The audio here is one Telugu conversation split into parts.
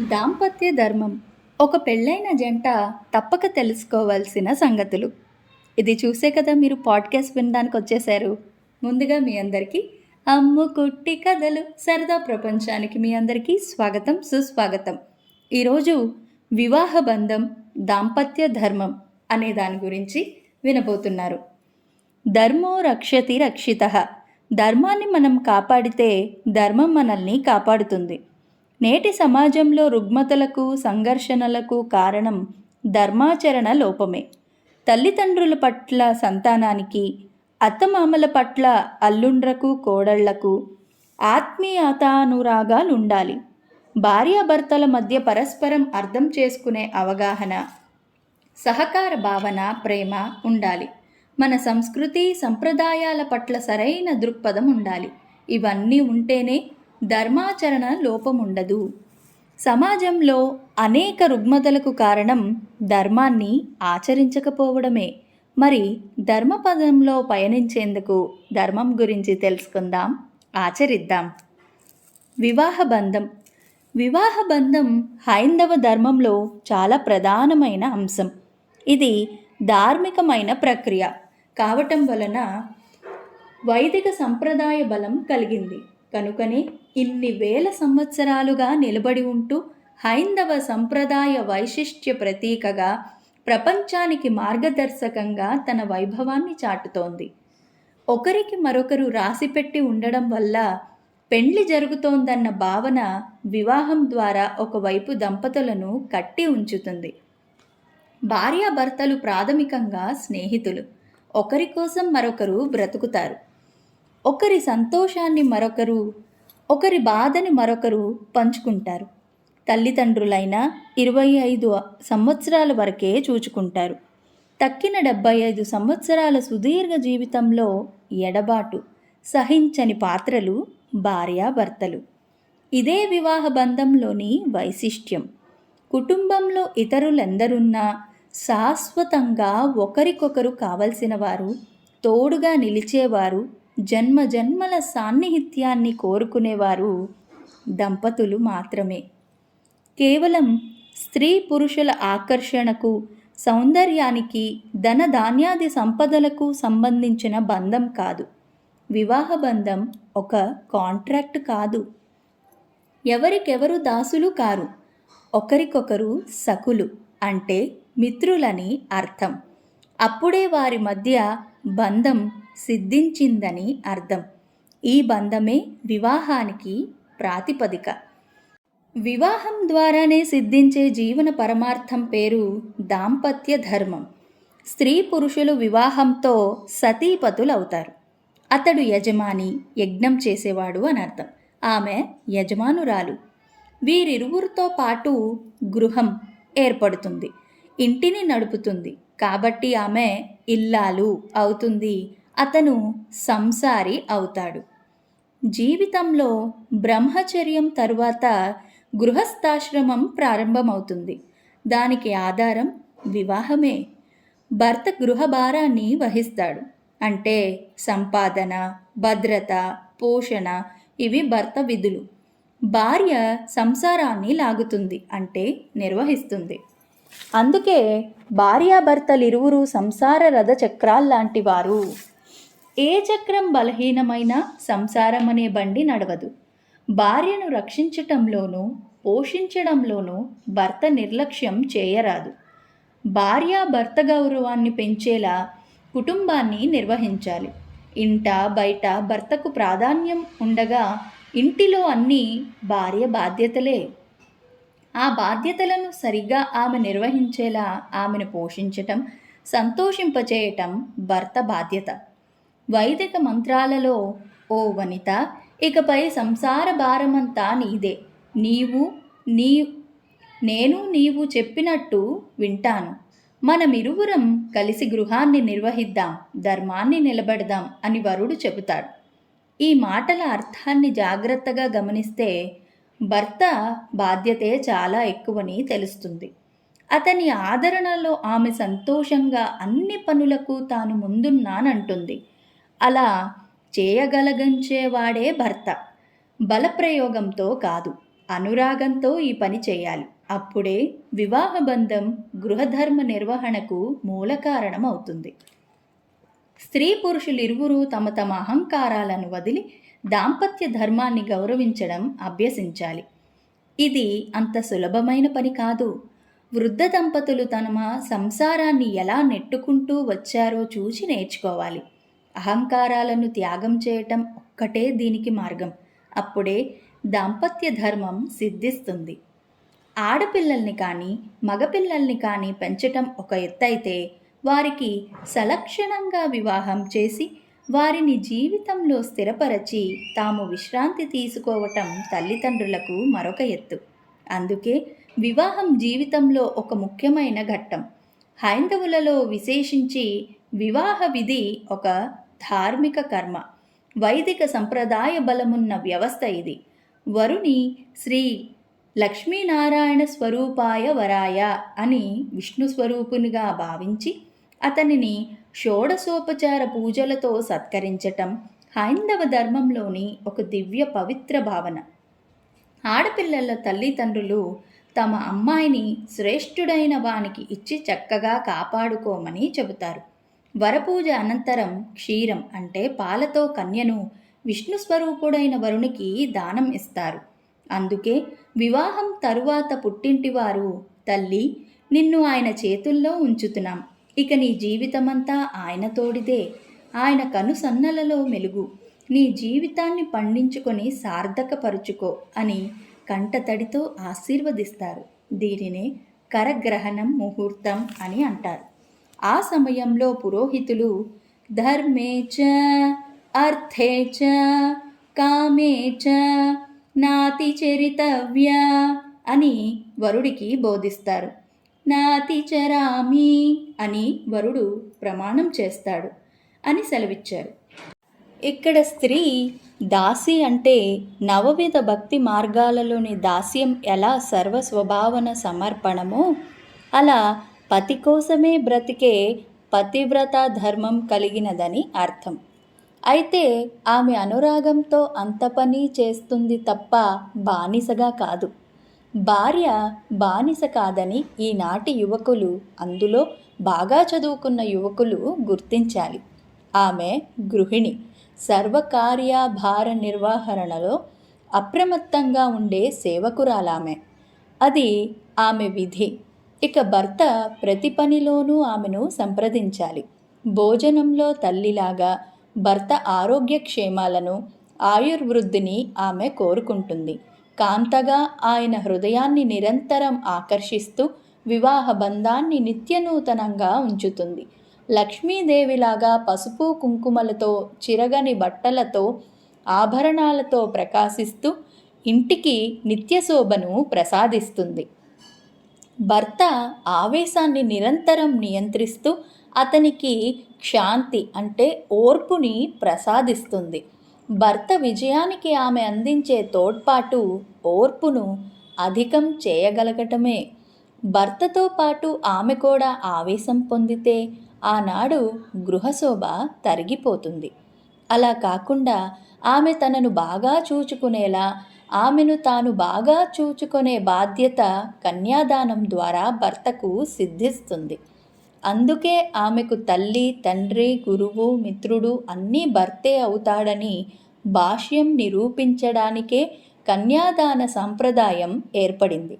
దాంపత్య ధర్మం. ఒక పెళ్ళైన జంట తప్పక తెలుసుకోవాల్సిన సంగతులు. ఇది చూసే కదా మీరు పాడ్కాస్ట్ వినడానికి వచ్చేసారు ముందుగా మీ అందరికీ అమ్ము కుట్టి కథలు సరదా ప్రపంచానికి మీ అందరికీ స్వాగతం సుస్వాగతం. ఈరోజు వివాహ బంధం దాంపత్య ధర్మం అనే దాని గురించి వినబోతున్నారు. ధర్మో రక్షతి రక్షిత. ధర్మాన్ని మనం కాపాడితే ధర్మం మనల్ని కాపాడుతుంది. నేటి సమాజంలో రుగ్మతలకు సంఘర్షణలకు కారణం ధర్మాచరణ లోపమే. తల్లిదండ్రుల పట్ల సంతానానికి అత్తమామల పట్ల అల్లుండ్రకు కోడళ్ళకు ఆత్మీయతానురాగాలు ఉండాలి భార్యాభర్తల మధ్య పరస్పరం అర్థం చేసుకునే అవగాహన సహకార భావన ప్రేమ ఉండాలి. మన సంస్కృతి సంప్రదాయాల పట్ల సరైన దృక్పథం ఉండాలి. ఇవన్నీ ఉంటేనే ధర్మాచరణ లోపం ఉండదు సమాజంలో అనేక రుగ్మతలకు కారణం ధర్మాన్ని ఆచరించకపోవడమే. మరి ధర్మపదంలో పయనించేందుకు ధర్మం గురించి తెలుసుకుందాం. ఆచరిద్దాం. వివాహ బంధం. వివాహ బంధం హైందవ ధర్మంలో చాలా ప్రధానమైన అంశం. ఇది ధార్మికమైన ప్రక్రియ. కావటం వలన వైదిక సంప్రదాయ బలం కలిగింది. కనుకనే ఇన్ని వేల సంవత్సరాలుగా నిలబడి ఉంటూ హైందవ సంప్రదాయ వైశిష్ట్య ప్రతీకగా ప్రపంచానికి మార్గదర్శకంగా తన వైభవాన్ని చాటుతోంది. ఒకరికి మరొకరు రాసిపెట్టి ఉండడం వల్ల పెండ్లి జరుగుతోందన్న భావన వివాహం ద్వారా ఒకవైపు దంపతులను కట్టి ఉంచుతుంది. భార్యాభర్తలు ప్రాథమికంగా స్నేహితులు. ఒకరి కోసం మరొకరు బ్రతుకుతారు. ఒకరి సంతోషాన్ని మరొకరు ఒకరి బాధని మరొకరు పంచుకుంటారు. తల్లిదండ్రులైన ఇరవై ఐదు సంవత్సరాల వరకే చూచుకుంటారు. తక్కిన డెబ్బై ఐదు సంవత్సరాల సుదీర్ఘ జీవితంలో ఎడబాటు సహించని పాత్రలు భార్యాభర్తలు. ఇదే వివాహ బంధంలోని వైశిష్ట్యం. కుటుంబంలో ఇతరులెందరున్నా శాశ్వతంగా ఒకరికొకరు కావలసిన వారు తోడుగా నిలిచేవారు జన్మ జన్మల సాన్నిహిత్యాన్ని కోరుకునేవారు దంపతులు మాత్రమే. కేవలం స్త్రీ పురుషుల ఆకర్షణకు సౌందర్యానికి ధన ధాన్యాది సంపదలకు సంబంధించిన బంధం కాదు. వివాహ బంధం ఒక కాంట్రాక్ట్ కాదు. ఎవరికెవరు దాసులు కారు? ఒకరికొకరు సకులు అంటే మిత్రులని అర్థం. అప్పుడే వారి మధ్య బంధం సిద్ధించిందని అర్థం. ఈ బంధమే వివాహానికి ప్రాతిపదిక. వివాహం ద్వారానే సిద్ధించే జీవన పరమార్థం పేరు దాంపత్య ధర్మం. స్త్రీ పురుషులు వివాహంతో సతీపతులవుతారు. అతడు యజమాని యజ్ఞం చేసేవాడు అని అర్థం. ఆమె యజమానురాలు. వీరిరువురితో పాటు గృహం ఏర్పడుతుంది. ఇంటిని నడుపుతుంది. కాబట్టి ఆమె ఇల్లాలు అవుతుంది. అతను సంసారి అవుతాడు. జీవితంలో బ్రహ్మచర్యం తరువాత గృహస్థాశ్రమం ప్రారంభమవుతుంది. దానికి ఆధారం వివాహమే. భర్త గృహ భారాన్ని వహిస్తాడు. అంటే సంపాదన భద్రత పోషణ ఇవి భర్త విధులు. భార్య సంసారాన్ని లాగుతుంది అంటే నిర్వహిస్తుంది. అందుకే భార్యాభర్తలిరువురు సంసార రథ చక్రాల్లాంటి వారు ఏ చక్రం బలహీనమైన సంసారం అనే బండి నడవదు. భార్యను రక్షించటంలోనూ పోషించడంలోనూ భర్త నిర్లక్ష్యం చేయరాదు. భార్య భర్త గౌరవాన్ని పెంచేలా కుటుంబాన్ని నిర్వహించాలి. ఇంట బయట భర్తకు ప్రాధాన్యం ఉండగా ఇంటిలో అన్నీ భార్య బాధ్యతలే. ఆ బాధ్యతలను సరిగ్గా ఆమె నిర్వహించేలా ఆమెను పోషించటం సంతోషింపచేయటం భర్త బాధ్యత. వైదిక మంత్రాలలో ఓ వనిత ఇకపై సంసార భారమంతా నీదే. నీవు నీ నేను నీవు చెప్పినట్టు వింటాను. మనమిరువురం కలిసి గృహాన్ని నిర్వహిద్దాం ధర్మాన్ని నిలబెడదాం అని వరుడు చెబుతాడు. ఈ మాటల అర్థాన్ని జాగ్రత్తగా గమనిస్తే భర్త బాధ్యతే చాలా ఎక్కువని తెలుస్తుంది. అతని ఆదరణలో ఆమె సంతోషంగా అన్ని పనులకు తాను ముందున్నానంటుంది. అలా చేయగలగంచేవాడే భర్త. బలప్రయోగంతో కాదు అనురాగంతో ఈ పని చేయాలి. అప్పుడే వివాహ బంధం గృహధర్మ నిర్వహణకు మూల కారణం అవుతుంది స్త్రీ పురుషులు ఇరువురు తమ తమ అహంకారాలను వదిలి దాంపత్య ధర్మాన్ని గౌరవించడం అభ్యసించాలి. ఇది అంత సులభమైన పని కాదు. వృద్ధ దంపతులు తమ సంసారాన్ని ఎలా నెట్టుకుంటూ వచ్చారో చూసి నేర్చుకోవాలి. అహంకారాలను త్యాగం చేయటం ఒక్కటే దీనికి మార్గం. అప్పుడే దాంపత్య ధర్మం సిద్ధిస్తుంది. ఆడపిల్లల్ని కానీ మగపిల్లల్ని కానీ పెంచటం ఒక ఎత్తైతే వారికి సలక్షణంగా వివాహం చేసి వారిని జీవితంలో స్థిరపరచి తాము విశ్రాంతి తీసుకోవటం తల్లిదండ్రులకు మరొక ఎత్తు. అందుకే వివాహం జీవితంలో ఒక ముఖ్యమైన ఘట్టం. హైందవులలో విశేషించి వివాహ విధి ఒక ధార్మిక కర్మ. వైదిక సంప్రదాయ బలమున్న వ్యవస్థ ఇది. వరుని శ్రీ లక్ష్మీనారాయణ స్వరూపాయ వరాయ అని విష్ణు స్వరూపునిగా భావించి అతనిని షోడశోపచార పూజలతో సత్కరించటం హైందవ ధర్మంలోని ఒక దివ్య పవిత్ర భావన. ఆడపిల్లల తల్లిదండ్రులు తమ అమ్మాయిని శ్రేష్ఠుడైన వానికి ఇచ్చి చక్కగా కాపాడుకోమని చెబుతారు. వరపూజ అనంతరం క్షీరం అంటే పాలతో కన్యను విష్ణు స్వరూపుడైన వరునికి దానం ఇస్తారు. అందుకే వివాహం తరువాత పుట్టింటివారు తల్లి నిన్ను ఆయన చేతుల్లో ఉంచుతున్నాం. ఇక నీ జీవితమంతా ఆయన తోడిదే. ఆయన కనుసన్నలలో మెలుగు. నీ జీవితాన్ని పండించుకొని సార్థకపరుచుకో అని కంటతడితో ఆశీర్వదిస్తారు. దీనినే కరగ్రహణం ముహూర్తం అని అంటారు. ఆ సమయంలో పురోహితులు ధర్మే చ అర్థే చ కామే చ నాతి చరితవ్య అని వరుడికి బోధిస్తారు. నాతిచరామి అని వరుడు ప్రమాణం చేస్తాడు అని సెలవిచ్చారు. ఇక్కడ స్త్రీ దాసి అంటే నవవిధ భక్తి మార్గాలలోని దాస్యం ఎలా సర్వస్వభావన సమర్పణమో అలా పతి కోసమే బ్రతికే పతివ్రత ధర్మం కలిగినదని అర్థం. అయితే ఆమె అనురాగంతో అంత పని చేస్తుంది తప్ప బానిసగా కాదు. భార్య బానిస కాదని ఈనాటి యువకులు అందులో బాగా చదువుకున్న యువకులు గుర్తించాలి. ఆమె గృహిణి. సర్వకార్యభార నిర్వహణలో అప్రమత్తంగా ఉండే సేవకురాలామె. అది ఆమె విధి. ఇక భర్త ప్రతి పనిలోనూ ఆమెను సంప్రదించాలి. భోజనంలో తల్లిలాగా భర్త ఆరోగ్యక్షేమాలను ఆయుర్వృద్ధిని ఆమె కోరుకుంటుంది. కాంతగా ఆయన హృదయాన్ని నిరంతరం ఆకర్షిస్తూ వివాహ బంధాన్ని నిత్యనూతనంగా ఉంచుతుంది. లక్ష్మీదేవిలాగా పసుపు కుంకుమలతో చిరగని బట్టలతో ఆభరణాలతో ప్రకాశిస్తూ ఇంటికి నిత్యశోభను ప్రసాదిస్తుంది. భర్త ఆవేశాన్ని నిరంతరం నియంత్రిస్తూ అతనికి క్షాంతి అంటే ఓర్పుని ప్రసాదిస్తుంది. భర్త విజయానికి ఆమె అందించే తోడ్పాటు ఓర్పును అధికం చేయగలగటమే. భర్తతో పాటు ఆమె కూడా ఆవేశం పొందితే ఆనాడు గృహశోభ తరిగిపోతుంది. అలా కాకుండా ఆమె తనను బాగా చూచుకునేలా ఆమెను తాను బాగా చూచుకునే బాధ్యత కన్యాదానం ద్వారా భర్తకు సిద్ధిస్తుంది. అందుకే ఆమెకు తల్లి తండ్రి గురువు మిత్రుడు అన్నీ భర్తే అవుతాడని భాష్యం నిరూపించడానికే కన్యాదాన సాంప్రదాయం ఏర్పడింది.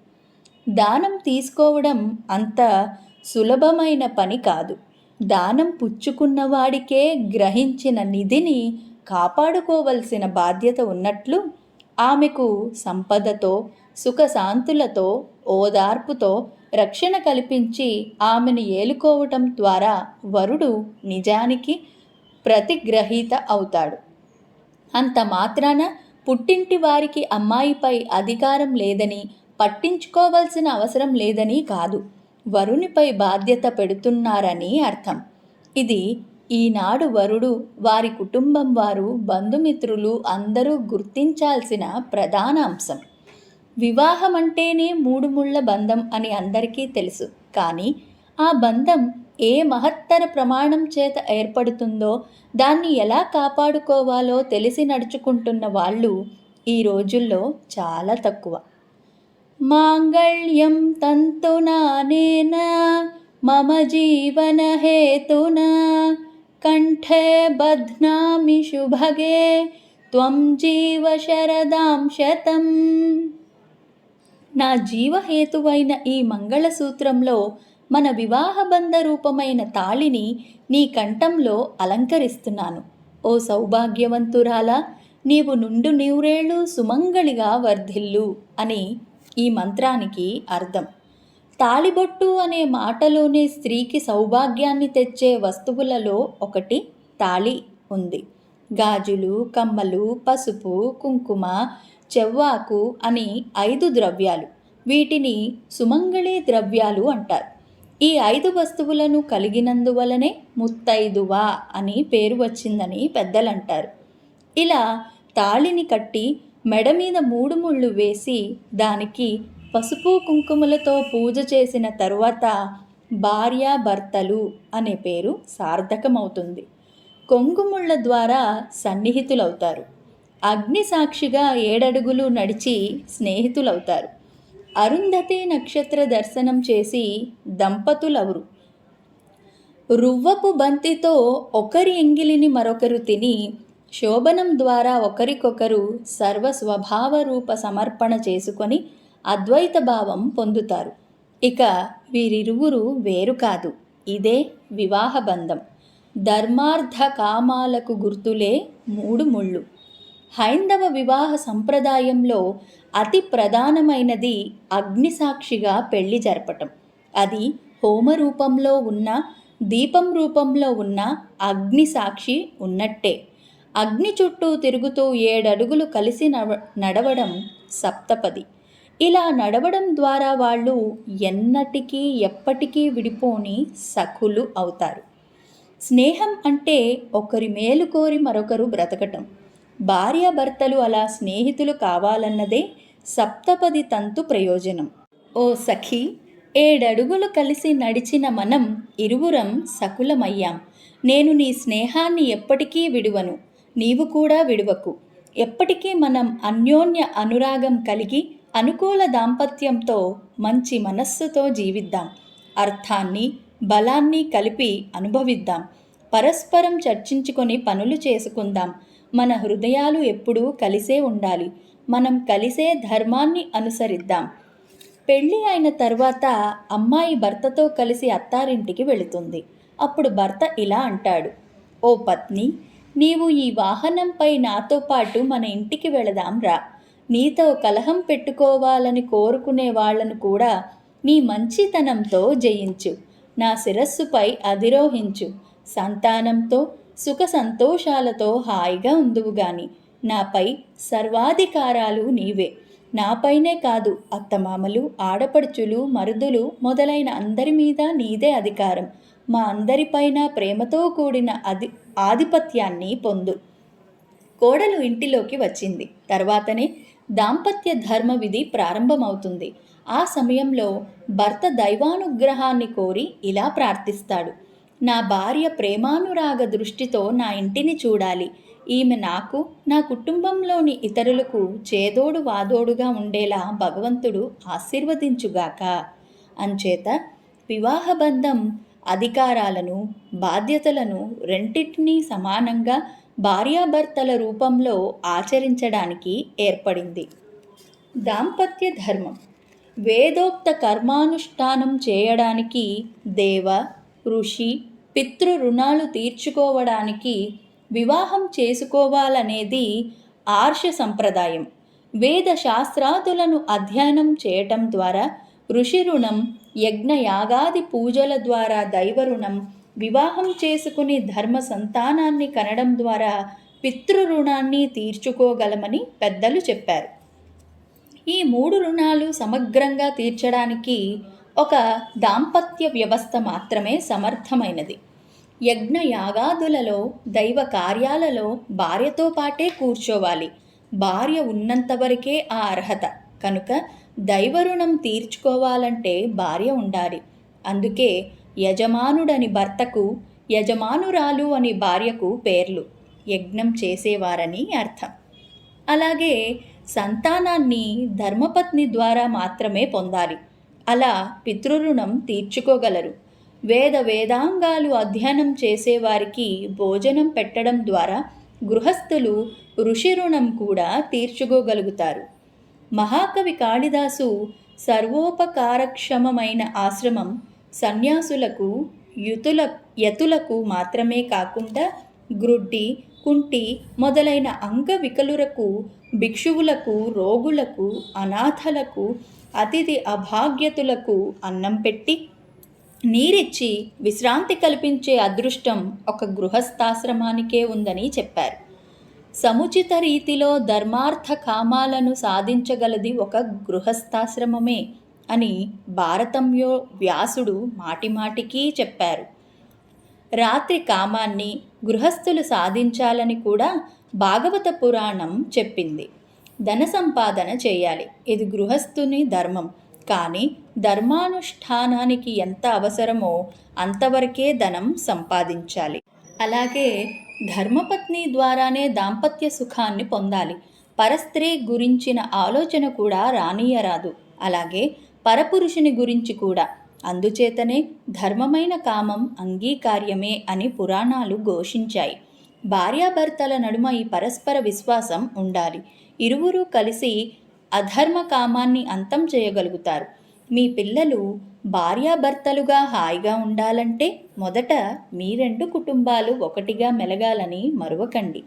దానం తీసుకోవడం అంత సులభమైన పని కాదు. దానం పుచ్చుకున్నవాడికే గ్రహించిన నిధిని కాపాడుకోవలసిన బాధ్యత ఉన్నట్లు ఆమెకు సంపదతో సుఖశాంతులతో ఓదార్పుతో రక్షణ కల్పించి ఆమెను ఏలుకోవటం ద్వారా వరుడు నిజానికి ప్రతిగ్రహీత అవుతాడు. అంత మాత్రాన పుట్టింటి వారికి అమ్మాయిపై అధికారం లేదని పట్టించుకోవాల్సిన అవసరం లేదని కాదు. వరునిపై బాధ్యత పెడుతున్నారని అర్థం. ఇది ఈనాడు వరుడు వారి కుటుంబం వారు బంధుమిత్రులు అందరూ గుర్తించాల్సిన ప్రధాన అంశం. వివాహం అంటేనే మూడు ముళ్ళ బంధం అని అందరికీ తెలుసు. కానీ ఆ బంధం ఏ మహత్తర ప్రమాణం చేత ఏర్పడుతుందో దాన్ని ఎలా కాపాడుకోవాలో తెలిసి నడుచుకుంటున్న వాళ్ళు ఈ రోజుల్లో చాలా తక్కువ. మాంగళ్యం తంతునానేనా మమ జీవనహేతున కంఠే బధ్నామి శుభగే త్వం జీవ శరదాం శతం నా జీవహేతువైన ఈ మంగళసూత్రంలో మన వివాహబంధ రూపమైన తాళిని నీ కంఠంలో అలంకరిస్తున్నాను. ఓ సౌభాగ్యవంతురాలా నీవు నుండు నూరేళ్ళు సుమంగళిగా వర్ధిల్లు అని ఈ మంత్రానికి అర్థం. తాళిబొట్టు అనే మాటలోనే స్త్రీకి సౌభాగ్యాన్ని తెచ్చే వస్తువులలో ఒకటి తాళి ఉంది. గాజులు కమ్మలు పసుపు కుంకుమ చెవ్వాకు అని ఐదు ద్రవ్యాలు వీటిని సుమంగళి ద్రవ్యాలు అంటారు. ఈ ఐదు వస్తువులను కలిగినందువలనే ముత్తైదువ అని పేరు వచ్చిందని పెద్దలంటారు. ఇలా తాళిని కట్టి మెడ మీద మూడు ముళ్ళు వేసి దానికి పసుపు కుంకుమలతో పూజ చేసిన తరువాత భార్యాభర్తలు అనే పేరు సార్థకమవుతుంది. కొంగుముళ్ళ ద్వారా సన్నిహితులవుతారు. అగ్నిసాక్షిగా ఏడడుగులు నడిచి స్నేహితులవుతారు. అరుంధతి నక్షత్ర దర్శనం చేసి దంపతులవురు రువ్వపు బంతితో ఒకరి ఎంగిలిని మరొకరు తిని శోభనం ద్వారా ఒకరికొకరు సర్వ స్వభావ రూప సమర్పణ చేసుకొని అద్వైత భావం పొందుతారు. ఇక వీరిరువురు వేరు కాదు. ఇదే వివాహ బంధం. ధర్మార్థ కామాలకు గుర్తులే మూడు ముళ్ళు. హైందవ వివాహ సంప్రదాయంలో అతి ప్రధానమైనది అగ్నిసాక్షిగా పెళ్ళి జరపటం. అది హోమ రూపంలో ఉన్న దీపం రూపంలో ఉన్న అగ్నిసాక్షి ఉన్నట్టే. అగ్ని చుట్టూ తిరుగుతూ ఏడడుగులు కలిసి నవ నడవడం సప్తపది. ఇలా నడవడం ద్వారా వాళ్ళు ఎన్నటికీ ఎప్పటికీ విడిపోని సఖులు అవుతారు. స్నేహం అంటే ఒకరి మేలు కోరి మరొకరు బ్రతకటం. భార్యాభర్తలు అలా స్నేహితులు కావాలన్నదే సప్తపది తంతు ప్రయోజనం. ఓ సఖి ఏడడుగులు కలిసి నడిచిన మనం ఇరువురం సకులమయ్యాం. నేను నీ స్నేహాన్ని ఎప్పటికీ విడువను నీవు కూడా విడువకు. ఎప్పటికీ మనం అన్యోన్య అనురాగం కలిగి అనుకూల దాంపత్యంతో మంచి మనస్సుతో జీవిద్దాం. అర్థాన్ని బలాన్ని కలిపి అనుభవిద్దాం. పరస్పరం చర్చించుకొని పనులు చేసుకుందాం. మన హృదయాలు ఎప్పుడూ కలిసే ఉండాలి. మనం కలిసే ధర్మాన్ని అనుసరిద్దాం. పెళ్ళి అయిన తర్వాత అమ్మాయి భర్తతో కలిసి అత్తారింటికి వెళుతుంది. అప్పుడు భర్త ఇలా అంటాడు. ఓ పత్ని నీవు ఈ వాహనంపై నాతో పాటు మన ఇంటికి వెళదాం రా. నీతో కలహం పెట్టుకోవాలని కోరుకునే వాళ్ళను కూడా నీ మంచితనంతో జయించు. నా శిరస్సుపై అధిరోహించు. సంతానంతో సుఖ సంతోషాలతో హాయిగా ఉందువు గాని. నాపై సర్వాధికారాలు నీవే. నాపైనే కాదు అత్తమామలు ఆడపడుచులు మరుదులు మొదలైన అందరి మీద నీదే అధికారం. మా అందరిపైన ప్రేమతో కూడిన అధి ఆధిపత్యాన్ని పొందు. కోడలు ఇంటిలోకి వచ్చింది. తర్వాతనే దాంపత్య ధర్మ విధి ప్రారంభమవుతుంది. ఆ సమయంలో భర్త దైవానుగ్రహాన్ని కోరి ఇలా ప్రార్థిస్తాడు. నా భార్య ప్రేమానురాగ దృష్టితో నా ఇంటిని చూడాలి. ఈమె నాకు నా కుటుంబంలోని ఇతరులకు చేదోడు వాదోడుగా ఉండేలా భగవంతుడు ఆశీర్వదించుగాక. అంచేత వివాహబంధం అధికారాలను బాధ్యతలను రెంటిటినీ సమానంగా భార్యాభర్తల రూపంలో ఆచరించడానికి ఏర్పడింది. దాంపత్య ధర్మం. వేదోక్త కర్మానుష్ఠానం చేయడానికి దేవ ఋషి పితృ రుణాలు తీర్చుకోవడానికి వివాహం చేసుకోవాలనేది ఆర్ష సంప్రదాయం. వేద శాస్త్రాదులను అధ్యయనం చేయటం ద్వారా ఋషి రుణం యజ్ఞ యాగాది పూజల ద్వారా దైవ రుణం వివాహం చేసుకుని ధర్మ సంతానాన్ని కనడం ద్వారా పితృ రుణాన్ని తీర్చుకోగలమని పెద్దలు చెప్పారు. ఈ మూడు రుణాలు సమగ్రంగా తీర్చడానికి ఒక దాంపత్య వ్యవస్థ మాత్రమే సమర్థమైనది. యజ్ఞ యాగాదులలో దైవ కార్యాలలో భార్యతో పాటే కూర్చోవాలి. భార్య ఉన్నంతవరకే ఆ అర్హత. కనుక దైవ రుణం తీర్చుకోవాలంటే భార్య ఉండాలి. అందుకే యజమానుడని భర్తకు యజమానురాలు అని భార్యకు పేర్లు. యజ్ఞం చేసేవారని అర్థం. అలాగే సంతానాన్ని ధర్మపత్ని ద్వారా మాత్రమే పొందాలి. అలా పితృరుణం తీర్చుకోగలరు. వేద వేదాంగాలు అధ్యయనం చేసేవారికి భోజనం పెట్టడం ద్వారా గృహస్థులు ఋషి రుణం కూడా తీర్చుకోగలుగుతారు. మహాకవి కాళిదాసు సర్వోపకారక్షమమైన ఆశ్రమం సన్యాసులకు యుతుల యతులకు మాత్రమే కాకుండా గ్రుడ్డి కుంటి మొదలైన అంగవికలులకు భిక్షువులకు రోగులకు అనాథలకు అతిథి అభాగ్యతులకు అన్నం పెట్టి నీరిచ్చి విశ్రాంతి కల్పించే అదృష్టం ఒక గృహస్థాశ్రమానికే ఉందని చెప్పారు. సముచిత రీతిలో ధర్మార్థ కామాలను సాధించగలది ఒక గృహస్థాశ్రమమే అని భారతంలో వ్యాసుడు మాటిమాటికి చెప్పారు. రాత్రి కామాన్ని గృహస్థులు సాధించాలని కూడా భాగవత పురాణం చెప్పింది. ధన సంపాదన చేయాలి. ఇది గృహస్థుని ధర్మం. కానీ ధర్మానుష్ఠానానికి ఎంత అవసరమో అంతవరకే ధనం సంపాదించాలి. అలాగే ధర్మపత్ని ద్వారానే దాంపత్య సుఖాన్ని పొందాలి. పరస్త్రీ గురించిన ఆలోచన కూడా రానియరాదు. అలాగే పరపురుషుని గురించి కూడా. అందుచేతనే ధర్మమైన కామం అంగీకార్యమే అని పురాణాలు ఘోషించాయి. భార్యాభర్తల నడుమ ఈ పరస్పర విశ్వాసం ఉండాలి. ఇరువురు కలిసి అధర్మ కామాన్ని అంతం చేయగలుగుతారు. మీ పిల్లలు భార్యాభర్తలుగా హాయిగా ఉండాలంటే మొదట మీ రెండు కుటుంబాలు ఒకటిగా మెలగాలని మరువకండి.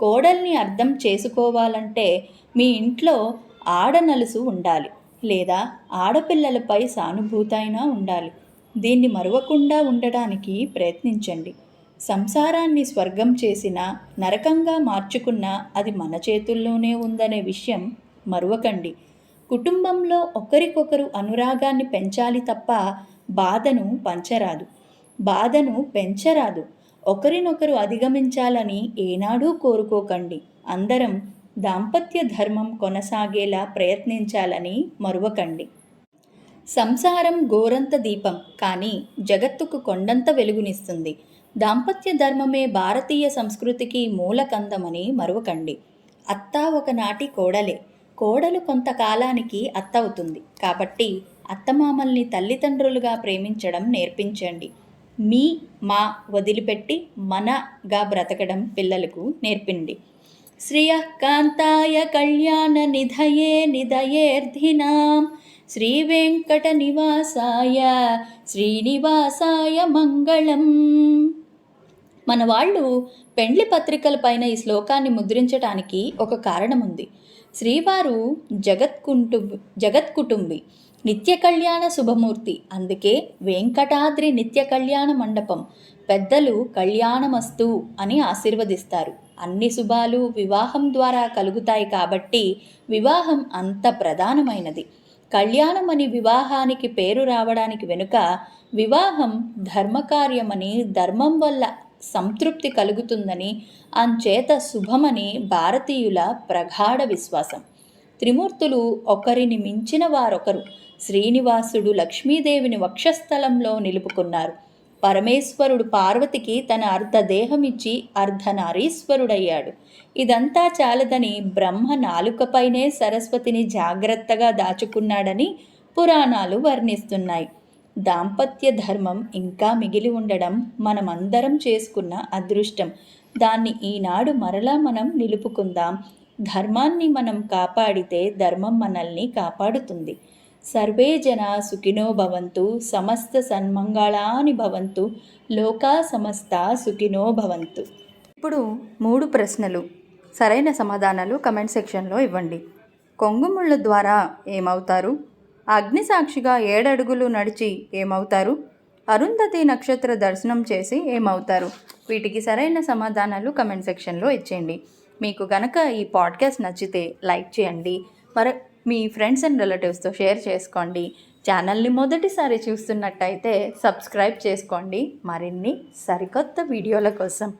కోడల్ని అర్థం చేసుకోవాలంటే మీ ఇంట్లో ఆడనలుసు ఉండాలి లేదా ఆడపిల్లలపై సానుభూతైనా ఉండాలి. దీన్ని మరువకుండా ఉండడానికి ప్రయత్నించండి. సంసారాన్ని స్వర్గం చేసిన నరకంగా మార్చుకున్నా అది మన చేతుల్లోనే ఉందనే విషయం మరువకండి. కుటుంబంలో ఒకరికొకరు అనురాగాన్ని పెంచాలి తప్ప బాధను పంచరాదు. బాధను పెంచరాదు. ఒకరినొకరు అధిగమించాలని ఏనాడూ కోరుకోకండి. అందరం దాంపత్య ధర్మం కొనసాగేలా ప్రయత్నించాలని మరువకండి. సంసారం గోరంత దీపం కానీ జగత్తుకు కొండంత వెలుగునిస్తుంది. దాంపత్య ధర్మమే భారతీయ సంస్కృతికి మూలకందమని మరువకండి. అత్త ఒకనాటి కోడలే. కోడలు కొంతకాలానికి అత్త అవుతుంది కాబట్టి అత్తమామల్ని తల్లిదండ్రులుగా ప్రేమించడం నేర్పించండి. మీ మా వదిలిపెట్టి మనగా బ్రతకడం పిల్లలకు నేర్పిండి. శ్రియకాంతాయ కళ్యాణ నిధయే నిధయేర్ధినాం. శ్రీ వెంకట నివాసాయ శ్రీనివాసాయ మంగళం. మన వాళ్ళు పెండ్లి పత్రికలపైన ఈ శ్లోకాన్ని ముద్రించటానికి ఒక కారణం ఉంది శ్రీవారు జగత్కుంటు జగత్కుటుంబి నిత్య కళ్యాణ శుభమూర్తి అందుకే వెంకటాద్రి నిత్య కళ్యాణ మండపం పెద్దలు కళ్యాణమస్తు అని ఆశీర్వదిస్తారు. అన్ని శుభాలు వివాహం ద్వారా కలుగుతాయి కాబట్టి వివాహం అంత ప్రధానమైనది. కళ్యాణం అని వివాహానికి పేరు రావడానికి వెనుక వివాహం ధర్మకార్యమని ధర్మం వల్ల సంతృప్తి కలుగుతుందని అంచేత శుభమని భారతీయుల ప్రగాఢ విశ్వాసం. త్రిమూర్తులు ఒకరిని మించిన వారొకరు. శ్రీనివాసుడు లక్ష్మీదేవిని వక్షస్థలంలో నిలుపుకున్నారు. పరమేశ్వరుడు పార్వతికి తన అర్ధదేహమిచ్చి అర్ధనారీశ్వరుడయ్యాడు. ఇదంతా చాలదని బ్రహ్మ నాలుకపైనే సరస్వతిని జాగ్రత్తగా దాచుకున్నాడని పురాణాలు వర్ణిస్తున్నాయి. దాంపత్య ధర్మం ఇంకా మిగిలి ఉండడం మనమందరం చేసుకున్న అదృష్టం. దాన్ని ఈనాడు మరలా మనం నిలుపుకుందాం. ధర్మాన్ని మనం కాపాడితే ధర్మం మనల్ని కాపాడుతుంది. సర్వే జన సుఖినో భవంతు సమస్త సన్మంగళాని భవంతు లోకా సమస్త సుఖినో భవంతు. ఇప్పుడు మూడు ప్రశ్నలు. సరైన సమాధానాలు కమెంట్ సెక్షన్లో ఇవ్వండి. కొంగుముళ్ళ ద్వారా ఏమవుతారు? అగ్నిసాక్షిగా ఏడడుగులు నడిచి ఏమవుతారు? అరుంధతి నక్షత్ర దర్శనం చేసి ఏమవుతారు? వీటికి సరైన సమాధానాలు కమెంట్ సెక్షన్లో ఇచ్చేయండి. మీకు గనక ఈ పాడ్కాస్ట్ నచ్చితే లైక్ చేయండి. మరి మీ ఫ్రెండ్స్ అండ్ రిలేటివ్స్తో షేర్ చేసుకోండి. ఛానల్ని మొదటిసారి చూస్తున్నట్టయితే సబ్స్క్రైబ్ చేసుకోండి. మరిన్ని సరికొత్త వీడియోల కోసం.